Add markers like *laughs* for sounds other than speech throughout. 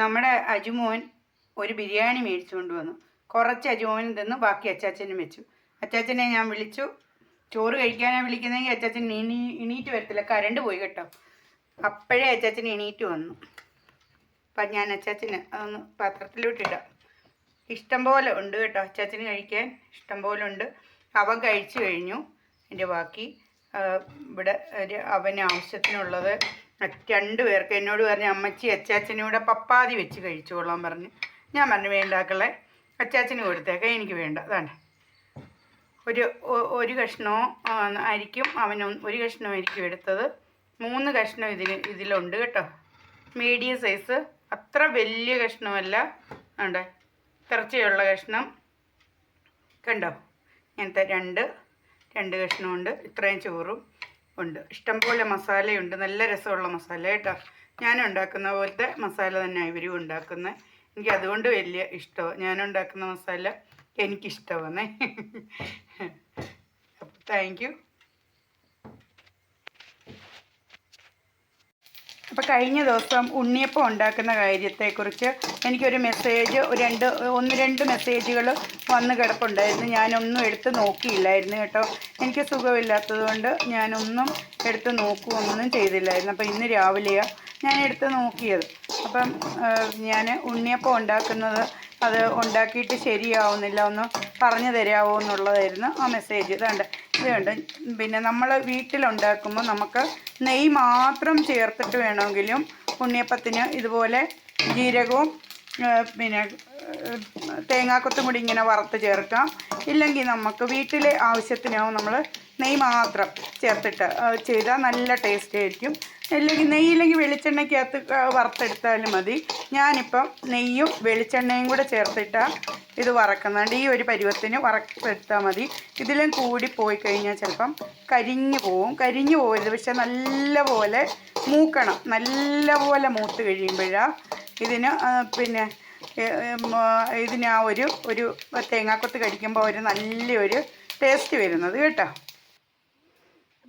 നമ്മുടെ അജുമോൻ ഒരു ബിരിയാണി മേടിച്ചുകൊണ്ട് വന്നു. കുറച്ച് അജുമോൻ തിന്ന് ബാക്കി അച്ചാച്ചനും വെച്ചു. അച്ചാച്ചനെ ഞാൻ വിളിച്ചു. ചോറ് കഴിക്കാനാണ് വിളിക്കുന്നതെങ്കിൽ അച്ചാച്ചൻ ഇനി എണീറ്റ് വരത്തില്ല. കരണ്ട് പോയി കേട്ടോ. അപ്പോഴേ അച്ചാച്ചൻ എണീറ്റ് വന്നു. അപ്പം ഞാൻ അച്ചാച്ചന് അതൊന്ന് പാത്രത്തിലോട്ടിടാം ഇഷ്ടം പോലെ ഉണ്ട് കേട്ടോ അച്ചാച്ചന് കഴിക്കാൻ. ഇഷ്ടം പോലെ ഉണ്ട്. അവൻ കഴിച്ചു കഴിഞ്ഞു. എന്റെ ബാക്കി ഇവിടെ അവന് ആവശ്യത്തിനുള്ളത് രണ്ട് പേർക്ക് എന്നോട് പറഞ്ഞു അമ്മച്ചി അച്ചാച്ചനൂടെ പപ്പാതി വെച്ച് കഴിച്ചോളാൻ പറഞ്ഞു. ഞാൻ പറഞ്ഞു വേണ്ടാക്കളെ അച്ചാച്ചന് കൊടുത്തേക്കാം എനിക്ക് വേണ്ട. അതാണ്. ഒരു ഒരു കഷ്ണവും ആ, ആയിരിക്കും അവൻ ഒരു കഷ്ണമായിരിക്കും എടുത്തത്. മൂന്ന് കഷ്ണം ഇതിന് ഇതിലുണ്ട് കേട്ടോ. മീഡിയം സൈസ് അത്ര വലിയ കഷ്ണമല്ല. ഉണ്ട് തിറച്ചയുള്ള കഷ്ണം. കണ്ടോ? ഇങ്ങനത്തെ രണ്ട് രണ്ട് കഷ്ണമുണ്ട്. ഇത്രയും ചോറും. ഉണ്ട്. ഇഷ്ടംപോലെ മസാലയുണ്ട്. നല്ല രസമുള്ള മസാല കേട്ടോ. ഞാൻ ഉണ്ടാക്കുന്ന പോലത്തെ മസാല തന്നെ ഇവരും ഉണ്ടാക്കുന്നത് എനിക്ക് അതുകൊണ്ട് വലിയ ഇഷ്ടമാണ് ഞാൻ ഉണ്ടാക്കുന്ന മസാല എനിക്കിഷ്ടമാണേ താങ്ക് യു അപ്പോൾ കഴിഞ്ഞ ദിവസം ഉണ്ണിയപ്പം ഉണ്ടാക്കുന്ന കാര്യത്തെക്കുറിച്ച് എനിക്കൊരു മെസ്സേജ് രണ്ട് ഒന്ന് രണ്ട് മെസ്സേജുകൾ വന്ന് കിടപ്പുണ്ടായിരുന്നു. ഞാനൊന്നും എടുത്ത് നോക്കിയില്ലായിരുന്നു കേട്ടോ. എനിക്ക് സുഖമില്ലാത്തതുകൊണ്ട് ഞാനൊന്നും എടുത്ത് നോക്കുകയൊന്നും ചെയ്തില്ലായിരുന്നു. അപ്പോൾ ഇന്ന് രാവിലെയാണ് ഞാൻ എടുത്ത് നോക്കിയത്. അപ്പം ഞാൻ ഉണ്ണിയപ്പം ഉണ്ടാക്കുന്നത് അത് ഉണ്ടാക്കിയിട്ട് ശരിയാവുന്നില്ല ഒന്ന് പറഞ്ഞു തരാമോ എന്നുള്ളതായിരുന്നു ആ മെസ്സേജ് ഇതുണ്ട് ഇതുണ്ട് പിന്നെ നമ്മൾ വീട്ടിലുണ്ടാക്കുമ്പോൾ നമുക്ക് നെയ്യ് മാത്രം ചേർത്തിട്ട് വേണമെങ്കിലും ഉണ്ണിയപ്പത്തിന് ഇതുപോലെ ജീരകവും പിന്നെ തേങ്ങാക്കൊത്തും കൂടി ഇങ്ങനെ വറുത്ത് ചേർക്കാം. ഇല്ലെങ്കിൽ നമുക്ക് വീട്ടിലെ ആവശ്യത്തിനാവും നമ്മൾ നെയ്യ് മാത്രം ചേർത്തിട്ട് ചെയ്താൽ നല്ല ടേസ്റ്റ് ആയിരിക്കും. അല്ലെങ്കിൽ നെയ്യില്ലെങ്കിൽ വെളിച്ചെണ്ണയ്ക്കകത്ത് വറുത്തെടുത്താലും മതി. ഞാനിപ്പം നെയ്യും വെളിച്ചെണ്ണയും കൂടെ ചേർത്തിട്ടാണ് ഇത് വറക്കുന്നുണ്ട് ഈ ഒരു പരുവത്തിന് വറക്കെടുത്താൽ മതി. ഇതിലും കൂടി പോയി കഴിഞ്ഞാൽ ചിലപ്പം കരിഞ്ഞു പോവും. കരിഞ്ഞു പോകരുത് പക്ഷെ നല്ലപോലെ മൂക്കണം. നല്ലപോലെ മൂത്ത് കഴിയുമ്പോഴാണ് ഇതിന് പിന്നെ ഇതിന് ആ ഒരു ഒരു തേങ്ങാക്കൊത്ത് കടിക്കുമ്പോൾ ഒരു നല്ലൊരു ടേസ്റ്റ് വരുന്നത് കേട്ടോ.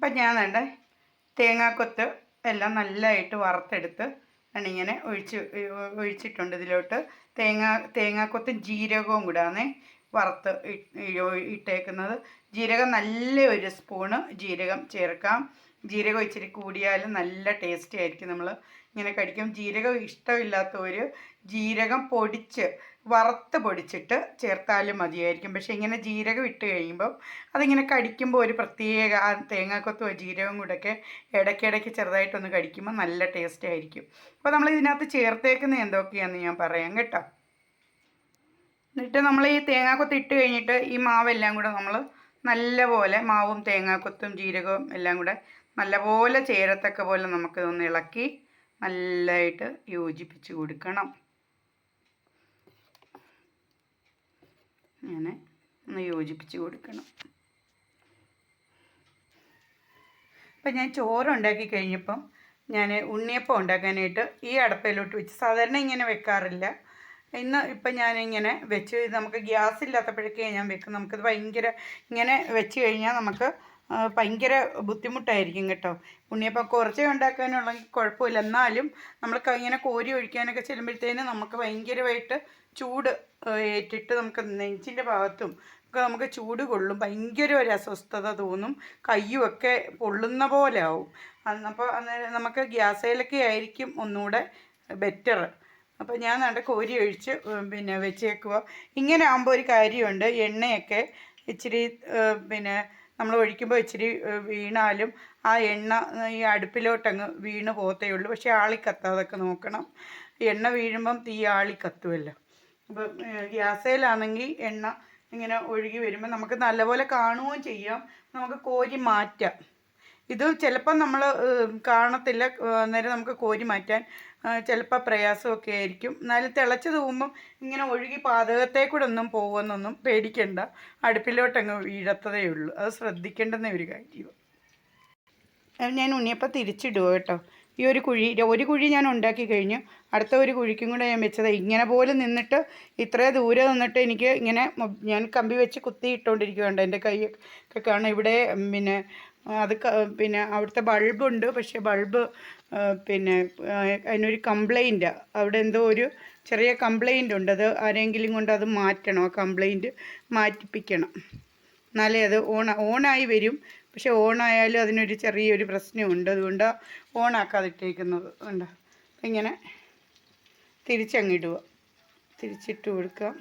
അപ്പം ഞാൻ വേണ്ട തേങ്ങാക്കൊത്ത് എല്ലാം നല്ലതായിട്ട് വറുത്തെടുത്ത് ഞാനിങ്ങനെ ഒഴിച്ച് ഒഴിച്ചിട്ടുണ്ട് ഇതിലോട്ട്. തേങ്ങ തേങ്ങാക്കൊത്തും ജീരകവും കൂടാന്നേ വറുത്ത് ഇട്ടേക്കുന്നത്. ജീരകം നല്ല ഒരു സ്പൂണ് ജീരകം ചേർക്കാം. ജീരകം ഇച്ചിരി കൂടിയാലും നല്ല ടേസ്റ്റി ആയിരിക്കും നമ്മൾ ഇങ്ങനെ കടിക്കും. ജീരകം ഇഷ്ടമില്ലാത്തവർ ജീരകം പൊടിച്ച് വറുത്ത് പൊടിച്ചിട്ട് ചേർത്താലും മതിയായിരിക്കും. പക്ഷേ ഇങ്ങനെ ജീരകം ഇട്ട് കഴിയുമ്പം അതിങ്ങനെ കടിക്കുമ്പോൾ ഒരു പ്രത്യേക ആ തേങ്ങാക്കൊത്തോ ജീരകം കൂടെയൊക്കെ ഇടയ്ക്കിടയ്ക്ക് ചെറുതായിട്ടൊന്ന് കടിക്കുമ്പോൾ നല്ല ടേസ്റ്റ് ആയിരിക്കും. അപ്പോൾ നമ്മൾ ഇതിനകത്ത് ചേർത്തേക്കുന്നത് എന്തൊക്കെയാണെന്ന് ഞാൻ പറയാം കേട്ടോ. എന്നിട്ട് നമ്മൾ ഈ തേങ്ങാക്കൊത്ത് ഇട്ട് കഴിഞ്ഞിട്ട് ഈ മാവെല്ലാം കൂടെ നമ്മൾ നല്ലപോലെ മാവും തേങ്ങാക്കൊത്തും ജീരകവും എല്ലാം കൂടെ നല്ലപോലെ ചേരത്തക്ക പോലെ നമുക്കിതൊന്ന് ഇളക്കി നല്ലതായിട്ട് യോജിപ്പിച്ച് കൊടുക്കണം. അങ്ങനെ ഒന്ന് യോജിപ്പിച്ച് കൊടുക്കണം. അപ്പം ഞാൻ ചോറ് ഉണ്ടാക്കി കഴിഞ്ഞപ്പം ഞാൻ ഉണ്ണിയപ്പം ഉണ്ടാക്കാനായിട്ട് ഈ അടപ്പയിലോട്ട് വെച്ച് സാധാരണ ഇങ്ങനെ വെക്കാറില്ല. ഇന്ന് ഇപ്പം ഞാനിങ്ങനെ വെച്ച് നമുക്ക് ഗ്യാസ് ഇല്ലാത്തപ്പോഴൊക്കെ ഞാൻ വെക്കും. നമുക്കിത് ഭയങ്കര ഇങ്ങനെ വെച്ച് കഴിഞ്ഞാൽ നമുക്ക് ഭയങ്കര ബുദ്ധിമുട്ടായിരിക്കും കേട്ടോ. ഉണ്ണിയപ്പം കുറച്ചേ ഉണ്ടാക്കാനുള്ള കുഴപ്പമില്ല. എന്നാലും നമ്മൾ ക- ഇങ്ങനെ കോരി ഒഴിക്കാനൊക്കെ ചെല്ലുമ്പോഴത്തേന് നമുക്ക് ഭയങ്കരമായിട്ട് ചൂട് ഏറ്റിട്ട് നമുക്ക് നെഞ്ചിന്റെ ഭാഗത്തും ഒക്കെ നമുക്ക് ചൂട് കൊള്ളും. ഭയങ്കര ഒരു അസ്വസ്ഥത തോന്നും. കയ്യുമൊക്കെ പൊള്ളുന്ന പോലെ ആവും. അപ്പോൾ അന്നേരം നമുക്ക് ഗ്യാസേലൊക്കെ ആയിരിക്കും ഒന്നുകൂടെ ബെറ്റർ അപ്പോൾ ഞാൻ നല്ല കോരി ഒഴിച്ച് പിന്നെ വെച്ചേക്കുക ഇങ്ങനെ ആകുമ്പോൾ ഒരു കാര്യമുണ്ട്. എണ്ണയൊക്കെ ഇച്ചിരി പിന്നെ നമ്മൾ ഒഴിക്കുമ്പോൾ ഇച്ചിരി വീണാലും ആ എണ്ണ ഈ അടുപ്പിലോട്ടങ്ങ് വീണ് പോകത്തേ ഉള്ളൂ. പക്ഷേ ആളിക്കത്താതൊക്കെ നോക്കണം. എണ്ണ വീഴുമ്പം തീ ആളിക്കത്തുമല്ലോ. അപ്പം ഗ്യാസേലാണെങ്കിൽ എണ്ണ ഇങ്ങനെ ഒഴുകി വരുമ്പോൾ നമുക്ക് നല്ലപോലെ കാണുകയും ചെയ്യാം. നമുക്ക് കോരി മാറ്റാം. ഇത് ചിലപ്പം നമ്മൾ കാണത്തില്ല. അന്നേരം നമുക്ക് കോരി മാറ്റാൻ ചിലപ്പോൾ പ്രയാസമൊക്കെ ആയിരിക്കും. എന്നാലും തിളച്ച് തൂകുമ്പം ഇങ്ങനെ ഒഴുകി പാതകത്തേക്കൂടെ കൂടെ ഒന്നും പോകുമെന്നൊന്നും പേടിക്കണ്ട. അടുപ്പിലോട്ടങ്ങ് വീഴത്തതേ ഉള്ളൂ. അത് ശ്രദ്ധിക്കേണ്ടുന്ന ഒരു കാര്യമാണ്. ഞാൻ ഉണ്ണിയപ്പം തിരിച്ചിടുക കേട്ടോ? ഈ ഒരു കുഴി ഒരു കുഴി ഞാൻ ഉണ്ടാക്കി കഴിഞ്ഞു. അടുത്ത ഒരു കുഴിക്കും കൂടെ ഞാൻ വെച്ചത്. ഇങ്ങനെ പോലും നിന്നിട്ട് ഇത്രയും ദൂരെ നിന്നിട്ട് എനിക്ക് ഇങ്ങനെ ഞാൻ കമ്പി വെച്ച് കുത്തി ഇട്ടുകൊണ്ടിരിക്കുകയുണ്ട് എന്റെ കൈ ഒക്കെ കാണാൻ ഇവിടെ പിന്നെ അത് പിന്നെ അവിടുത്തെ ബൾബുണ്ട് പക്ഷേ ബൾബ് പിന്നെ അതിനൊരു കംപ്ലൈന്റ് അവിടെ എന്തോ ഒരു ചെറിയ കംപ്ലൈന്റ് ഉണ്ട്. അത് ആരെങ്കിലും കൊണ്ട് അത് മാറ്റണം. ആ കംപ്ലൈന്റ് മാറ്റിപ്പിക്കണം. എന്നാലേ അത് ഓണ ഓണായി വരും. പക്ഷെ ഓണായാലും അതിനൊരു ചെറിയൊരു പ്രശ്നമുണ്ട്. അതുകൊണ്ട് ഓണാക്കാതിട്ടേക്കുന്നത് ഉണ്ട് ഇങ്ങനെ തിരിച്ചങ്ങിടുക. തിരിച്ചിട്ട് കൊടുക്കുക.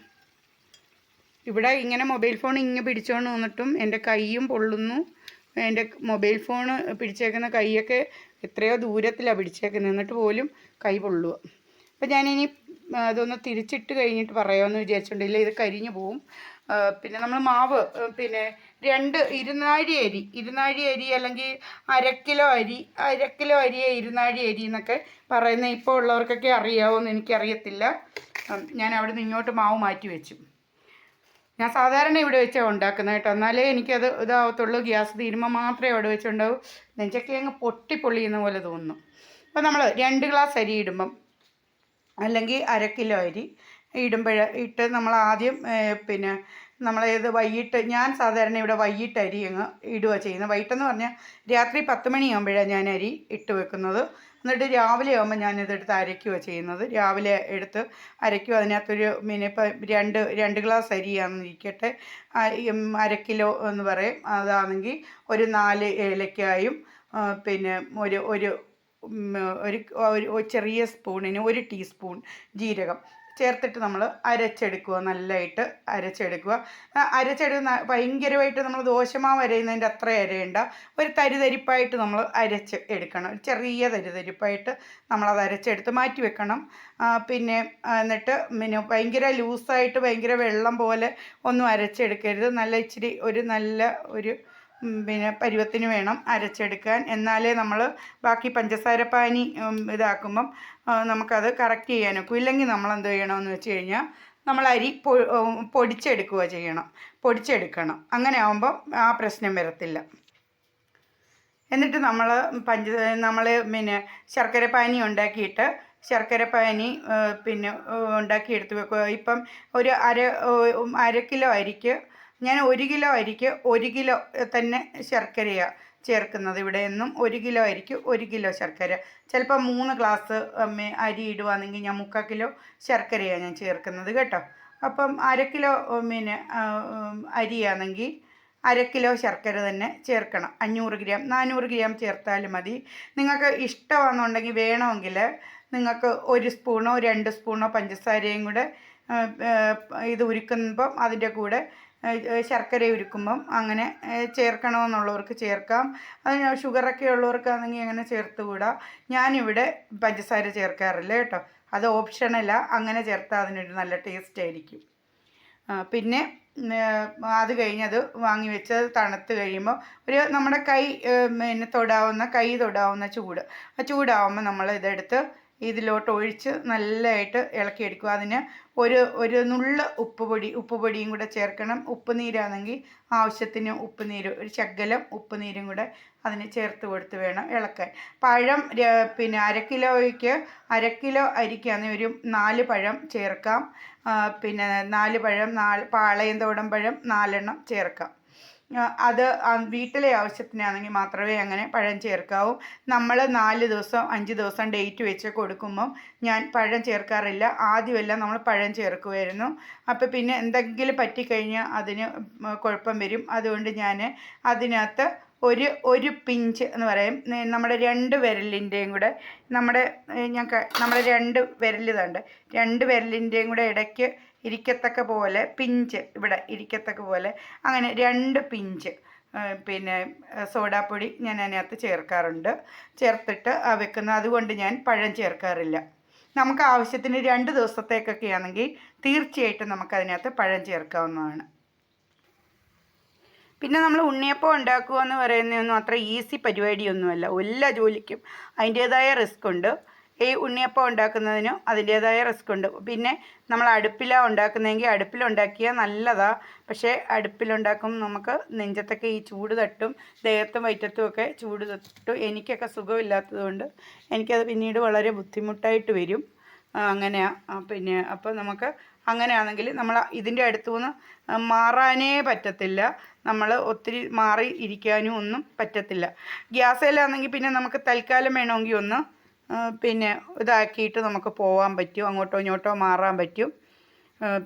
ഇവിടെ ഇങ്ങനെ മൊബൈൽ ഫോൺ ഇങ്ങനെ പിടിച്ചോണ്ട് വന്നിട്ടും എന്റെ കൈയും പൊള്ളുന്നു. എന്റെ മൊബൈൽ ഫോൺ പിടിച്ചേക്കുന്ന കൈയൊക്കെ എത്രയോ ദൂരത്തിലാണ് പിടിച്ചേക്കുന്നത്. എന്നിട്ട് പോലും കൈ പൊള്ളുക. അപ്പം ഞാനിനി അതൊന്ന് തിരിച്ചിട്ട് കഴിഞ്ഞിട്ട് പറയാമെന്ന് വിചാരിച്ചിട്ടുണ്ടെങ്കിൽ ഇത് കരിഞ്ഞു പോവും. പിന്നെ നമ്മൾ മാവ് പിന്നെ രണ്ട് ഇരുന്നാഴി അരി ഇരുന്നാഴി അരി അല്ലെങ്കിൽ അരക്കിലോ കിലോ അരി അരക്കിലോ കിലോ അരിയെ ഇരുന്നാഴി അരി എന്നൊക്കെ പറയുന്നത് ഇപ്പോൾ ഉള്ളവർക്കൊക്കെ അറിയാവുമെന്ന് എനിക്കറിയത്തില്ല. ഞാൻ അവിടെ നിന്ന് ഇങ്ങോട്ട് മാവ് മാറ്റി വെച്ചു. ഞാൻ സാധാരണ ഇവിടെ വെച്ചാണ് ഉണ്ടാക്കുന്നത് കേട്ടോ. എന്നാലേ എനിക്കത് ഇതാവത്തുള്ളൂ. ഗ്യാസ് തീരുമ്പോൾ മാത്രമേ അവിടെ വെച്ചുണ്ടാവൂ. നെഞ്ചൊക്കെ അങ്ങ് പൊട്ടിപ്പൊള്ളിയുന്ന പോലെ തോന്നുന്നു. അപ്പോൾ നമ്മൾ രണ്ട് ഗ്ലാസ് അരി ഇടുമ്പം അല്ലെങ്കിൽ അര കിലോ അരി ഇടുമ്പോൾ ഇട്ട് നമ്മൾ ആദ്യം പിന്നെ നമ്മൾ നമ്മളേത് വൈകിട്ട് ഞാൻ സാധാരണ ഇവിടെ വൈകിട്ട് അരി അങ്ങ് ഇടുക ചെയ്യുന്നത്. വൈകിട്ടെന്ന് പറഞ്ഞാൽ രാത്രി പത്ത് മണിയാകുമ്പോഴാണ് ഞാൻ അരി ഇട്ട് വെക്കുന്നത്. എന്നിട്ട് രാവിലെ ആകുമ്പോൾ ഞാനിതെടുത്ത് അരയ്ക്കുക ചെയ്യുന്നത്. രാവിലെ എടുത്ത് അരയ്ക്കുക അതിനകത്തൊരു പിന്നെ ഇപ്പം രണ്ട് രണ്ട് ഗ്ലാസ് അരിയാണെന്നിരിക്കട്ടെ ഇരിക്കട്ടെ. അര കിലോ എന്ന് പറയും. അതാണെങ്കിൽ ഒരു നാല് ഏലക്കായും പിന്നെ ഒരു ഒരു ഒരു ചെറിയ സ്പൂണിന് ഒരു ടീസ്പൂൺ ജീരകം. ചേർത്തിട്ട് നമ്മൾ അരച്ചെടുക്കുക നല്ലതായിട്ട് അരച്ചെടുക്കുക. അരച്ചെടുക്കുന്ന ഭയങ്കരമായിട്ട് നമ്മൾ ദോശമാവ് അരയുന്നതിന്റെ അത്ര അരയണ്ട. ഒരു തരിതരിപ്പായിട്ട് നമ്മൾ അരച്ച് എടുക്കണം. ഒരു ചെറിയ തരിതരിപ്പായിട്ട് നമ്മളത് അരച്ചെടുത്ത് മാറ്റി വെക്കണം. പിന്നെ എന്നിട്ട് പിന്നെ ഭയങ്കര ലൂസായിട്ട് ഭയങ്കര വെള്ളം പോലെ ഒന്നും അരച്ചെടുക്കരുത്. നല്ല ഇച്ചിരി ഒരു നല്ല ഒരു പിന്നെ പരുവത്തിന് വേണം അരച്ചെടുക്കാൻ. എന്നാലേ നമ്മൾ ബാക്കി പഞ്ചസാര പാനി ഇതാക്കുമ്പം നമുക്കത് കറക്റ്റ് ചെയ്യാനൊക്കും ഇല്ലെങ്കിൽ നമ്മൾ എന്ത് ചെയ്യണമെന്ന് വെച്ച് കഴിഞ്ഞാൽ നമ്മൾ അരി പൊടിച്ചെടുക്കുക ചെയ്യണം. പൊടിച്ചെടുക്കണം. അങ്ങനെ ആകുമ്പം ആ പ്രശ്നം വരത്തില്ല. എന്നിട്ട് നമ്മൾ പഞ്ച നമ്മൾ പിന്നെ ശർക്കര പാനി ഉണ്ടാക്കിയിട്ട് ശർക്കര പാനി പിന്നെ ഉണ്ടാക്കി എടുത്ത് വെക്കുക. ഇപ്പം ഒരു അര അര കിലോ അരിക്ക് ഞാൻ ഒരു കിലോ അരിക്ക് ഒരു കിലോ തന്നെ ശർക്കരയാണ് ചേർക്കുന്നത്. ഇവിടെ നിന്നും ഒരു കിലോ അരിക്ക് ഒരു കിലോ ശർക്കര. ചിലപ്പോൾ മൂന്ന് ഗ്ലാസ് അരി ഇടുവാണെങ്കിൽ ഞാൻ മുക്കാൽ കിലോ ശർക്കരയാണ് ഞാൻ ചേർക്കുന്നത് കേട്ടോ. അപ്പം അര കിലോ പിന്നെ അരിയാണെങ്കിൽ അര കിലോ ശർക്കര തന്നെ ചേർക്കണം. അഞ്ഞൂറ് ഗ്രാം നാനൂറ് ഗ്രാം ചേർത്താലും മതി. നിങ്ങൾക്ക് ഇഷ്ടമാണെന്നുണ്ടെങ്കിൽ വേണമെങ്കിൽ നിങ്ങൾക്ക് ഒരു സ്പൂണോ രണ്ട് സ്പൂണോ പഞ്ചസാരയും കൂടെ ഇത് ഉരുക്കുമ്പം അതിന്റെ കൂടെ ശർക്കര ഉരുക്കുമ്പം അങ്ങനെ ചേർക്കണമെന്നുള്ളവർക്ക് ചേർക്കാം. അതിന് ഷുഗറൊക്കെ ഉള്ളവർക്കാണെങ്കിൽ അങ്ങനെ ചേർത്തുകൂടാ ഞാനിവിടെ പഞ്ചസാര ചേർക്കാറില്ല കേട്ടോ. അത് ഓപ്ഷനല്ല അങ്ങനെ ചേർത്താൽ അതിനൊരു നല്ല ടേസ്റ്റ് ആയിരിക്കും. പിന്നെ അത് കഴിഞ്ഞത് വാങ്ങി വെച്ച് തണുത്ത് കഴിയുമ്പോൾ ഒരു നമ്മുടെ കൈ പിന്നെ തൊടാവുന്ന കൈ തൊടാവുന്ന ചൂട്. ആ ചൂടാവുമ്പോൾ നമ്മൾ ഇതെടുത്ത് ഇതിലോട്ട് ഒഴിച്ച് നല്ലതായിട്ട് ഇളക്കിയെടുക്കുക. അതിന് ഒരു ഒരു നുള്ള് ഉപ്പ് പൊടി ഉപ്പ് പൊടിയും കൂടെ ചേർക്കണം. ഉപ്പ് നീരാണെങ്കിൽ ആവശ്യത്തിന് ഉപ്പ് നീര് ഒരു ശകലം ഉപ്പ് നീരും കൂടെ അതിന് ചേർത്ത് കൊടുത്ത് വേണം ഇളക്കാൻ. പഴം പിന്നെ അര കിലോയ്ക്ക് അര കിലോ അരിക്കാന്ന് ഒരു നാല് പഴം ചേർക്കാം. പിന്നെ നാല് പഴം നാല് പാളയം തോടൻ പഴം നാലെണ്ണം ചേർക്കാം. അത് വീട്ടിലെ ആവശ്യത്തിനാണെങ്കിൽ മാത്രമേ അങ്ങനെ പഴം ചേർക്കാവൂ. നമ്മൾ നാല് ദിവസം അഞ്ച് ദിവസം ഡേറ്റ് വെച്ച് കൊടുക്കുമ്പം ഞാൻ പഴം ചേർക്കാറില്ല. ആദ്യമെല്ലാം നമ്മൾ പഴം ചേർക്കുമായിരുന്നു അപ്പോൾ പിന്നെ എന്തെങ്കിലും പറ്റിക്കഴിഞ്ഞാൽ അതിന് കുഴപ്പം വരും. അതുകൊണ്ട് ഞാൻ അതിനകത്ത് ഒരു ഒരു പിഞ്ച് എന്ന് പറയും. നമ്മുടെ രണ്ട് വിരലിന്റെയും കൂടെ നമ്മുടെ ഞാൻ നമ്മുടെ രണ്ട് വിരൽ ഇതുണ്ട്. രണ്ട് വിരലിന്റെയും കൂടെ ഇടയ്ക്ക് ഇരിക്കത്തക്ക പോലെ പിഞ്ച് ഇവിടെ ഇരിക്കത്തക്ക പോലെ. അങ്ങനെ രണ്ട് പിഞ്ച് പിന്നെ സോഡാപ്പൊടി ഞാൻ അതിനകത്ത് ചേർക്കാറുണ്ട്. ചേർത്തിട്ട് വെക്കുന്ന അതുകൊണ്ട് ഞാൻ പഴം ചേർക്കാറില്ല. നമുക്ക് ആവശ്യത്തിന് രണ്ട് ദിവസത്തേക്കൊക്കെ ആണെങ്കിൽ തീർച്ചയായിട്ടും നമുക്ക് നമുക്കതിനകത്ത് പഴം ചേർക്കാവുന്നതാണ്. പിന്നെ നമ്മൾ ഉണ്ണിയപ്പം ഉണ്ടാക്കുക എന്ന് പറയുന്നതൊന്നും അത്ര ഈസി പരിപാടിയൊന്നുമല്ല. എല്ലാ ജോലിക്കും അതിന്റേതായ റിസ്ക് ഉണ്ട്. ഈ ഉണ്ണിയപ്പം ഉണ്ടാക്കുന്നതിനും അതിന്റേതായ റിസ്ക് ഉണ്ട്. പിന്നെ നമ്മൾ അടുപ്പിലാണ് ഉണ്ടാക്കുന്നതെങ്കിൽ അടുപ്പിലുണ്ടാക്കിയാൽ നല്ലതാ. പക്ഷേ അടുപ്പിലുണ്ടാക്കും നമുക്ക് നെഞ്ചത്തൊക്കെ ഈ ചൂട് തട്ടും ദേഹത്തും വയറ്റത്തും ഒക്കെ ചൂട് തട്ടും എനിക്കൊക്കെ സുഖമില്ലാത്തതുകൊണ്ട് എനിക്കത് പിന്നീട് വളരെ ബുദ്ധിമുട്ടായിട്ട് വരും. അങ്ങനെയാണ് പിന്നെ അപ്പോൾ നമുക്ക് അങ്ങനെയാണെങ്കിൽ നമ്മൾ ഇതിന്റെ അടുത്തു നിന്ന് മാറാനേ പറ്റത്തില്ല. നമ്മൾ ഒത്തിരി മാറി ഇരിക്കാനും ഒന്നും പറ്റത്തില്ല. ഗ്യാസിലാണെങ്കിൽ പിന്നെ നമുക്ക് തൽക്കാലം വേണമെങ്കിൽ ഒന്ന് പിന്നെ ഇതാക്കിയിട്ട് നമുക്ക് പോകാൻ പറ്റും അങ്ങോട്ടോ ഇങ്ങോട്ടോ മാറാൻ പറ്റും.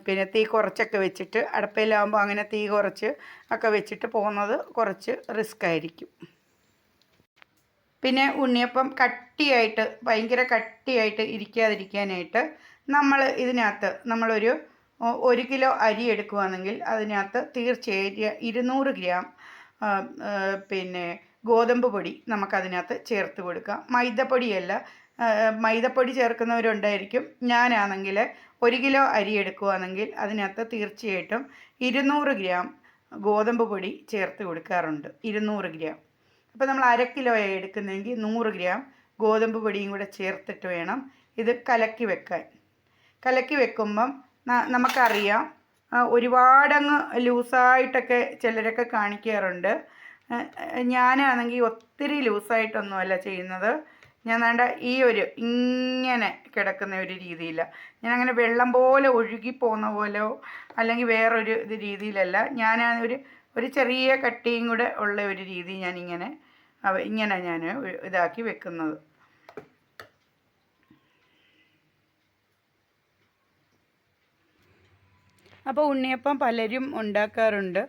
പിന്നെ തീ കുറച്ചൊക്കെ വെച്ചിട്ട് അടുപ്പയിലാകുമ്പോൾ അങ്ങനെ തീ കുറച്ച് ഒക്കെ വെച്ചിട്ട് പോകുന്നത് കുറച്ച് റിസ്ക് ആയിരിക്കും. പിന്നെ ഉണ്ണിയപ്പം കട്ടിയായിട്ട് ഭയങ്കര കട്ടിയായിട്ട് ഇരിക്കാതിരിക്കാനായിട്ട് നമ്മൾ ഇതിനകത്ത് നമ്മളൊരു ഒരു കിലോ അരി എടുക്കുകയാണെങ്കിൽ അതിനകത്ത് തീർച്ചയായും ഇരുന്നൂറ് ഗ്രാം പിന്നെ ഗോതമ്പ് പൊടി നമുക്കതിനകത്ത് ചേർത്ത് കൊടുക്കാം. മൈദപ്പൊടിയല്ല മൈദപ്പൊടി ചേർക്കുന്നവരുണ്ടായിരിക്കും. ഞാനാണെങ്കിൽ ഒരു കിലോ അരി എടുക്കുകയാണെങ്കിൽ അതിനകത്ത് തീർച്ചയായിട്ടും ഇരുന്നൂറ് ഗ്രാം ഗോതമ്പ് പൊടി ചേർത്ത് കൊടുക്കാറുണ്ട്. ഇരുന്നൂറ് ഗ്രാം. അപ്പോൾ നമ്മൾ അര കിലോയാണ് എടുക്കുന്നതെങ്കിൽ നൂറ് ഗ്രാം ഗോതമ്പ് പൊടിയും കൂടെ ചേർത്തിട്ട് വേണം ഇത് കലക്കി വെക്കാൻ. കലക്കി വെക്കുമ്പം നമുക്കറിയാം ഒരുപാടങ്ങ് ലൂസായിട്ടൊക്കെ ചിലരൊക്കെ കാണിക്കാറുണ്ട്. ഞാനാണെങ്കിൽ ഒത്തിരി ലൂസായിട്ടൊന്നുമല്ല ചെയ്യുന്നത്. ഞാൻ വേണ്ട ഈ ഒരു ഇങ്ങനെ കിടക്കുന്ന ഒരു രീതിയില്ല. ഞാൻ അങ്ങനെ വെള്ളം പോലെ ഒഴുകി പോകുന്ന പോലെയോ അല്ലെങ്കിൽ വേറൊരു ഇത് രീതിയിലല്ല. ഞാൻ ഒരു ഒരു ചെറിയ കട്ടിയും കൂടെ ഉള്ള ഒരു രീതി ഞാനിങ്ങനെ ഇങ്ങനെ ഞാൻ ഇതാക്കി വെക്കുന്നത്. അപ്പോൾ ഉണ്ണിയപ്പം പലരും ഉണ്ടാക്കാറുണ്ട്.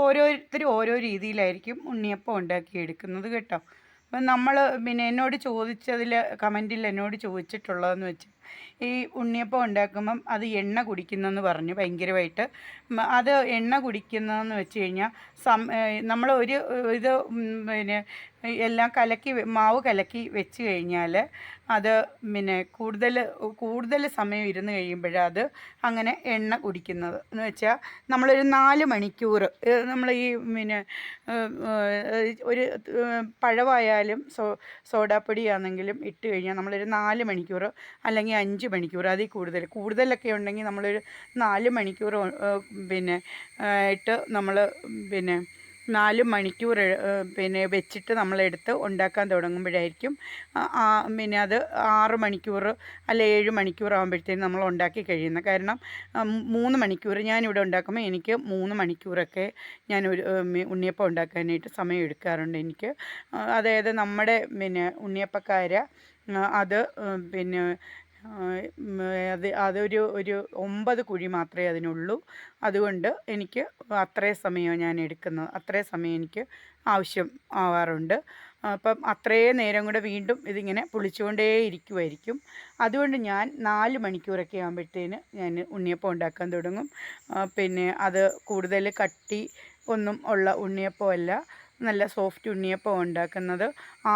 ഓരോരുത്തർ ഓരോ രീതിയിലായിരിക്കും ഉണ്ണിയപ്പം ഉണ്ടാക്കി എടുക്കുന്നത് കേട്ടോ. അപ്പം നമ്മൾ പിന്നെ എന്നോട് ചോദിച്ചതിൽ കമന്റിൽ എന്നോട് ചോദിച്ചിട്ടുള്ളതെന്ന് വെച്ചാൽ ഈ ഉണ്ണിയപ്പം ഉണ്ടാക്കുമ്പം അത് എണ്ണ കുടിക്കുന്നെന്ന് പറഞ്ഞു ഭയങ്കരമായിട്ട്. അത് എണ്ണ കുടിക്കുന്നതെന്ന് വെച്ച് കഴിഞ്ഞാൽ സം നമ്മൾ ഒരു ഇത് പിന്നെ എല്ലാം കലക്കി മാവ് കലക്കി വെച്ച് കഴിഞ്ഞാൽ അത് പിന്നെ കൂടുതൽ കൂടുതൽ സമയം ഇരുന്ന് കഴിയുമ്പോഴാണ് അത് അങ്ങനെ എണ്ണ കുടിക്കുന്നത്. എന്ന് വെച്ചാൽ നമ്മളൊരു നാല് മണിക്കൂർ നമ്മൾ ഈ പിന്നെ ഒരു പഴമായാലും സോ സോഡാപ്പൊടി ആണെങ്കിലും ഇട്ട് കഴിഞ്ഞാൽ നമ്മളൊരു നാല് മണിക്കൂർ അല്ലെങ്കിൽ അഞ്ച് മണിക്കൂർ അതിൽ കൂടുതൽ. കൂടുതലൊക്കെ ഉണ്ടെങ്കിൽ നമ്മളൊരു നാല് മണിക്കൂർ പിന്നെ ഇട്ട് നമ്മൾ പിന്നെ നാല് മണിക്കൂർ പിന്നെ വെച്ചിട്ട് നമ്മളെടുത്ത് ഉണ്ടാക്കാൻ തുടങ്ങുമ്പോഴായിരിക്കും പിന്നെ അത് ആറ് മണിക്കൂർ അല്ല ഏഴ് മണിക്കൂർ ആകുമ്പോഴത്തേനും നമ്മൾ ഉണ്ടാക്കി കഴിയുന്നത്. കാരണം മൂന്ന് മണിക്കൂർ ഞാനിവിടെ ഉണ്ടാക്കുമ്പോൾ എനിക്ക് മൂന്ന് മണിക്കൂറൊക്കെ ഞാൻ ഒരു ഉണ്ണിയപ്പം ഉണ്ടാക്കാനായിട്ട് സമയം എടുക്കാറുണ്ട് എനിക്ക്. അതായത് നമ്മുടെ പിന്നെ ഉണ്ണിയപ്പക്കാര അത് പിന്നെ അത് അതൊരു ഒരു ഒമ്പത് കുഴി മാത്രമേ അതിനുള്ളൂ. അതുകൊണ്ട് എനിക്ക് അത്രയും സമയമാണ് ഞാൻ എടുക്കുന്നത് അത്രയും സമയം എനിക്ക് ആവശ്യം ആവാറുണ്ട്. അപ്പം അത്രയും നേരം കൂടെ വീണ്ടും ഇതിങ്ങനെ പൊളിച്ചുകൊണ്ടേ ഇരിക്കുമായിരിക്കും അതുകൊണ്ട് ഞാൻ നാല് മണിക്കൂറൊക്കെ ആകുമ്പോഴത്തേന് ഞാൻ ഉണ്ണിയപ്പം ഉണ്ടാക്കാൻ തുടങ്ങും. പിന്നെ അത് കൂടുതൽ കട്ടി ഒന്നും ഉള്ള ഉണ്ണിയപ്പമല്ല. നല്ല സോഫ്റ്റ് ഉണ്ണിയപ്പം ഉണ്ടാക്കുന്നത്.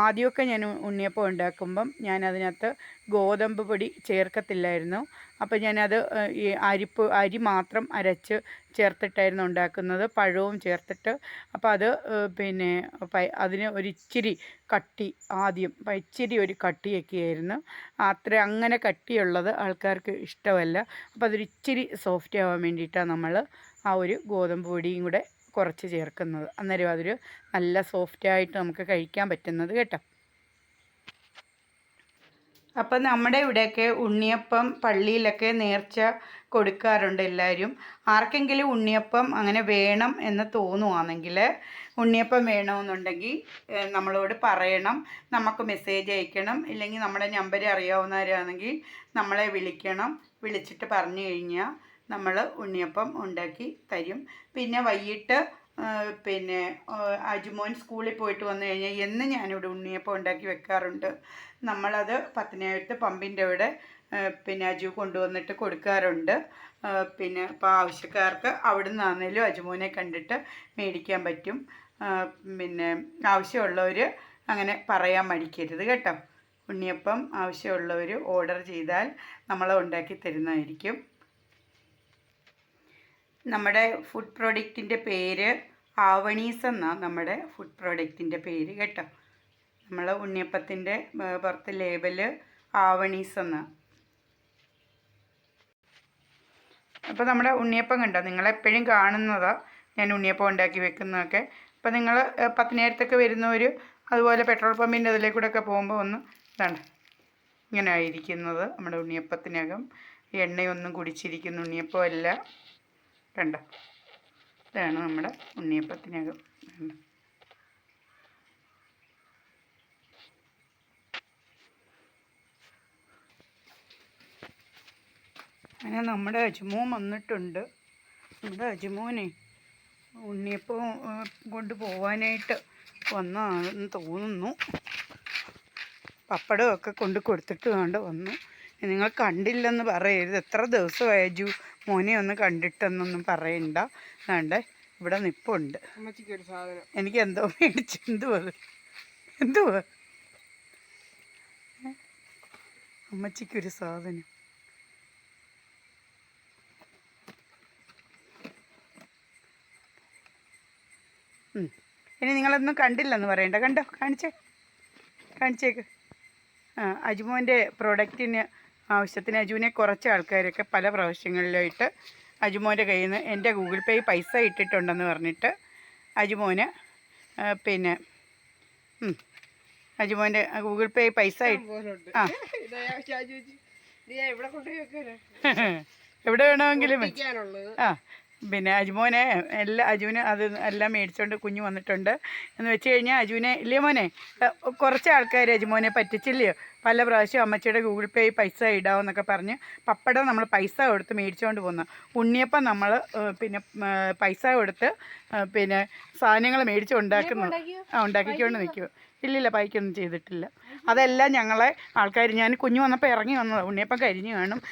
ആദ്യമൊക്കെ ഞാൻ ഉണ്ണിയപ്പം ഉണ്ടാക്കുമ്പം ഞാൻ അതിനകത്ത് ഗോതമ്പ് പൊടി ചേർക്കത്തില്ലായിരുന്നു. അപ്പോൾ ഞാനത് ഈ അരിപ്പ് അരി മാത്രം അരച്ച് ചേർത്തിട്ടായിരുന്നു ഉണ്ടാക്കുന്നത്. പഴവും ചേർത്തിട്ട്. അപ്പോൾ അത് പിന്നെ അതിന് ഒരിച്ചിരി കട്ടി ആദ്യം ഇച്ചിരി ഒരു കട്ടിയൊക്കെയായിരുന്നു. അത്ര അങ്ങനെ കട്ടിയുള്ളത് ആൾക്കാർക്ക് ഇഷ്ടമല്ല. അപ്പോൾ അതൊരിച്ചിരി സോഫ്റ്റ് ആവാൻ വേണ്ടിയിട്ടാണ് നമ്മൾ ആ ഒരു ഗോതമ്പ് പൊടിയും കൂടെ കുറച്ച് ചേർക്കുന്നത്. അന്നേരം അതൊരു നല്ല സോഫ്റ്റായിട്ട് നമുക്ക് കഴിക്കാൻ പറ്റുന്നത് കേട്ടോ. അപ്പം നമ്മുടെ ഇവിടെയൊക്കെ ഉണ്ണിയപ്പം പള്ളിയിലൊക്കെ നേർച്ച കൊടുക്കാറുണ്ട് എല്ലാവരും. ആർക്കെങ്കിലും ഉണ്ണിയപ്പം അങ്ങനെ വേണം എന്ന് തോന്നുവാണെങ്കിൽ ഉണ്ണിയപ്പം വേണമെന്നുണ്ടെങ്കിൽ നമ്മളോട് പറയണം. നമുക്ക് മെസ്സേജ് അയക്കണം. ഇല്ലെങ്കിൽ നമ്മുടെ നമ്പർ അറിയാവുന്നവരാണെങ്കിൽ നമ്മളെ വിളിക്കണം. വിളിച്ചിട്ട് പറഞ്ഞു കഴിഞ്ഞാൽ നമ്മൾ ഉണ്ണിയപ്പം ഉണ്ടാക്കി തരും. പിന്നെ വൈകിട്ട് പിന്നെ അജുമോൻ സ്കൂളിൽ പോയിട്ട് വന്നു കഴിഞ്ഞാൽ എന്ന് ഞാനിവിടെ ഉണ്ണിയപ്പം ഉണ്ടാക്കി വെക്കാറുണ്ട്. നമ്മളത് പത്തനായിരത്ത് പമ്പിന്റെ അവിടെ പിന്നെ അജു കൊണ്ടുവന്നിട്ട് കൊടുക്കാറുണ്ട്. പിന്നെ ഇപ്പോൾ ആവശ്യക്കാർക്ക് അവിടെ നിന്നാണെങ്കിലും അജുമോനെ കണ്ടിട്ട് മേടിക്കാൻ പറ്റും. പിന്നെ ആവശ്യമുള്ളവർ അങ്ങനെ പറയാൻ മടിക്കരുത് കേട്ടോ. ഉണ്ണിയപ്പം ആവശ്യമുള്ളവർ ഓർഡർ ചെയ്താൽ നമ്മൾ ഉണ്ടാക്കി തരുന്നതായിരിക്കും. നമ്മുടെ ഫുഡ് പ്രോഡക്റ്റിന്റെ പേര് ആവണീസ് എന്നാണ് നമ്മുടെ ഫുഡ് പ്രോഡക്റ്റിന്റെ പേര് കേട്ടോ. നമ്മൾ ഉണ്ണിയപ്പത്തിന്റെ പുറത്ത് ലേബൽ ആവണീസ് എന്നാണ് അപ്പോൾ നമ്മുടെ ഉണ്ണിയപ്പം കണ്ടോ? നിങ്ങളെപ്പോഴും കാണുന്നതാണ് ഞാൻ ഉണ്ണിയപ്പം ഉണ്ടാക്കി വെക്കുന്നതൊക്കെ. അപ്പോൾ നിങ്ങൾ പത്തിനായിരത്തൊക്കെ വരുന്നവർ അതുപോലെ പെട്രോൾ പമ്പിന്റെ അതിലേക്കൂടെ ഒക്കെ പോകുമ്പോൾ ഒന്ന് ഇതാണ്. ഇങ്ങനെ ആയിരിക്കുന്നത് നമ്മുടെ ഉണ്ണിയപ്പത്തിനകം. എണ്ണയൊന്നും കുടിച്ചിരിക്കുന്ന ഉണ്ണിയപ്പം അല്ല കണ്ടോ? ഇതാണ് നമ്മുടെ ഉണ്ണിയപ്പത്തിനകം? അങ്ങനെ നമ്മുടെ അജുമോൻ വന്നിട്ടുണ്ട്. നമ്മുടെ അജുമോനെ ഉണ്ണിയപ്പം കൊണ്ട് പോവാനായിട്ട് വന്നതാണെന്ന് തോന്നുന്നു. പപ്പടമൊക്കെ കൊണ്ട് കൊടുത്തിട്ട് കണ്ട് വന്നു. നിങ്ങൾ കണ്ടില്ലെന്ന് പറയരുത്. എത്ര ദിവസമായ ജു മോനെ ഒന്ന് കണ്ടിട്ടെന്നൊന്നും പറയണ്ട. വേണ്ടേ ഇവിടെ നിപ്പുണ്ട്. എനിക്ക് എന്തോ മേടിച്ചു. എന്തുവാ? എന്തുവാ? അമ്മച്ചിക്കൊരു സാധനം. ഇനി നിങ്ങളൊന്നും കണ്ടില്ലെന്ന് പറയണ്ട. കണ്ടോ? കാണിച്ചേ. കാണിച്ചേക്ക്. ആ അജുമോന്റെ പ്രോഡക്റ്റിന് ആവശ്യത്തിന് അജുവിനെ കുറച്ച് ആൾക്കാരൊക്കെ പല പ്രാവശ്യങ്ങളിലായിട്ട് അജുമോന്റെ കയ്യിൽ നിന്ന് എന്റെ ഗൂഗിൾ പേ പൈസ ഇട്ടിട്ടുണ്ടെന്ന് പറഞ്ഞിട്ട് അജുമോന് പിന്നെ അജുമോന്റെ ഗൂഗിൾ പേ പൈസ ആ. *laughs* എവിടെ വേണമെങ്കിലും ആ പിന്നെ അജുമോനെ എല്ലാ അജുവിന് അത് എല്ലാം മേടിച്ചുകൊണ്ട് കുഞ്ഞു വന്നിട്ടുണ്ട് എന്ന് വെച്ച് കഴിഞ്ഞാൽ അജുവിനെ ഇല്ലേ മോനെ? കുറച്ച് ആൾക്കാർ അജുമോനെ പറ്റിച്ചില്ലയോ? പല പ്രാവശ്യം അമ്മച്ചിയുടെ ഗൂഗിൾ പേ പൈസ ഇടാമെന്നൊക്കെ പറഞ്ഞ് പപ്പടം നമ്മൾ പൈസ കൊടുത്ത് മേടിച്ചുകൊണ്ട് പോകുന്നു ഉണ്ണിയപ്പം നമ്മൾ പിന്നെ പൈസ കൊടുത്ത് പിന്നെ സാധനങ്ങൾ മേടിച്ച് ഉണ്ടാക്കുന്നു. ആ ഉണ്ടാക്കിക്കൊണ്ട് നിൽക്കുക ഇല്ലില്ല പൈക്കൊന്നും ചെയ്തിട്ടില്ല. അതെല്ലാം ഞങ്ങളെ ആൾക്കാർ ഞാൻ കുഞ്ഞു വന്നപ്പോൾ ഇറങ്ങി വന്നത്. ഉണ്ണിയപ്പം കരിഞ്ഞു കാണും.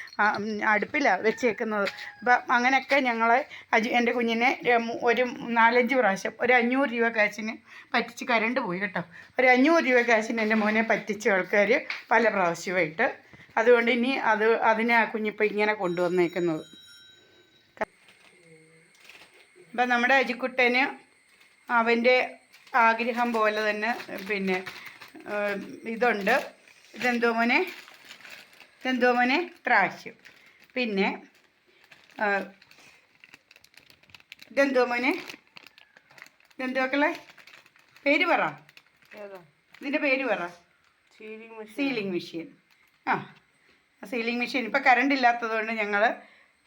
അടുപ്പിലാണ് വെച്ചേക്കുന്നത്. അപ്പം അങ്ങനെയൊക്കെ ഞങ്ങളെ അജു എന്റെ കുഞ്ഞിനെ ഒരു നാലഞ്ച് പ്രാവശ്യം ഒരു അഞ്ഞൂറ് രൂപ കാശിന് പറ്റിച്ച് കരണ്ട് പോയി കേട്ടോ. ഒരു അഞ്ഞൂറ് രൂപ കാശിന് എന്റെ മോനെ പറ്റിച്ച ആൾക്കാർ പല പ്രാവശ്യമായിട്ട്. അതുകൊണ്ട് ഇനി അത് അതിനെ ആ കുഞ്ഞിപ്പോൾ ഇങ്ങനെ കൊണ്ടുവന്നേക്കുന്നത്. അപ്പം നമ്മുടെ അജിക്കുട്ടന് അവന്റെ ആഗ്രഹം പോലെ തന്നെ പിന്നെ ഇതുണ്ട്. ഇതെന്തോ മോനെ? ഇതെന്തോ മോനെ? ത്രാശ് പിന്നെ ഇതെന്തോ മോനെ? ഇതെന്തോ മക്കളെ? പേര് പറ. ഇതിന്റെ പേര് പറ. സീലിംഗ് മെഷീൻ സീലിംഗ് മെഷീൻ ആ സീലിംഗ് മെഷീൻ ഇപ്പം കറണ്ട് ഇല്ലാത്തതുകൊണ്ട് ഞങ്ങൾ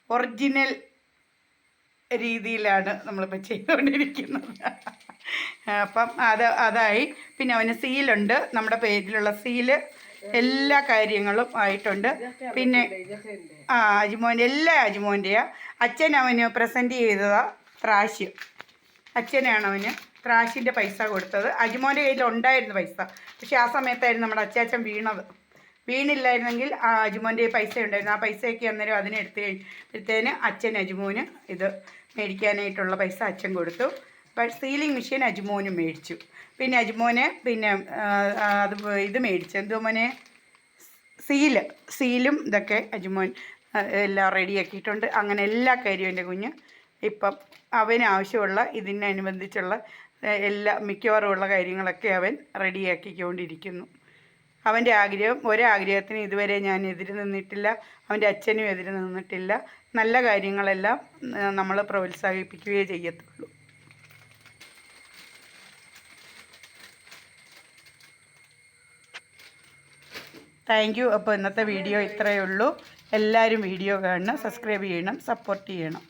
ഒറിജിനൽ രീതിയിലാണ് നമ്മളിപ്പോൾ ചെയ്തുകൊണ്ടിരിക്കുന്നത്. അപ്പം അത് അതായി. പിന്നെ അവന് സീലുണ്ട്. നമ്മുടെ പേരിലുള്ള സീൽ എല്ലാ കാര്യങ്ങളും ആയിട്ടുണ്ട്. പിന്നെ ആ അജിമോന്റെ എല്ലാ അജിമോന്റെയാ. അച്ഛൻ അവന് പ്രസന്റ് ചെയ്തതാ ത്രാശ് അച്ഛനാണ് അവന് ത്രാശിന്റെ പൈസ കൊടുത്തത്. അജിമോന്റെ കയ്യിൽ ഉണ്ടായിരുന്നു പൈസ. പക്ഷേ ആ സമയത്തായിരുന്നു നമ്മുടെ അച്ചാച്ചൻ വീണത്. വീണില്ലായിരുന്നെങ്കിൽ ആ അജിമോന്റെ പൈസ ഉണ്ടായിരുന്നു. ആ പൈസയൊക്കെ അന്നേരം അതിനെടുത്ത് കഴിഞ്ഞത്തേന് അച്ഛൻ അജിമോന് ഇത് മേടിക്കാനായിട്ടുള്ള പൈസ അച്ഛൻ കൊടുത്തു. സീലിംഗ് മെഷീൻ അജ്മോനും മേടിച്ചു. പിന്നെ അജ്മോന് പിന്നെ അത് ഇത് മേടിച്ചു. എന്തോ മോനെ? സീൽ സീലും ഇതൊക്കെ അജ്മോൻ എല്ലാം റെഡിയാക്കിയിട്ടുണ്ട് അങ്ങനെ എല്ലാ കാര്യവും എന്റെ കുഞ്ഞ് ഇപ്പം അവന് ആവശ്യമുള്ള ഇതിനനുബന്ധിച്ചുള്ള എല്ലാ മിക്കവാറും ഉള്ള കാര്യങ്ങളൊക്കെ അവൻ റെഡിയാക്കിക്കൊണ്ടിരിക്കുന്നു അവന്റെ ആഗ്രഹം ഒരാഗ്രഹത്തിന് ഇതുവരെ ഞാൻ എതിര് നിന്നിട്ടില്ല. അവന്റെ അച്ഛനും എതിര് നിന്നിട്ടില്ല. നല്ല കാര്യങ്ങളെല്ലാം നമ്മൾ പ്രോത്സാഹിപ്പിക്കുകയേ ചെയ്യത്തുള്ളൂ. Thank you. അപ്പോൾ ഇന്നത്തെ വീഡിയോ ഇത്രയേ ഉള്ളൂ. എല്ലാവരും വീഡിയോ കാണണം സബ്സ്ക്രൈബ് ചെയ്യണം സപ്പോർട്ട് ചെയ്യണം.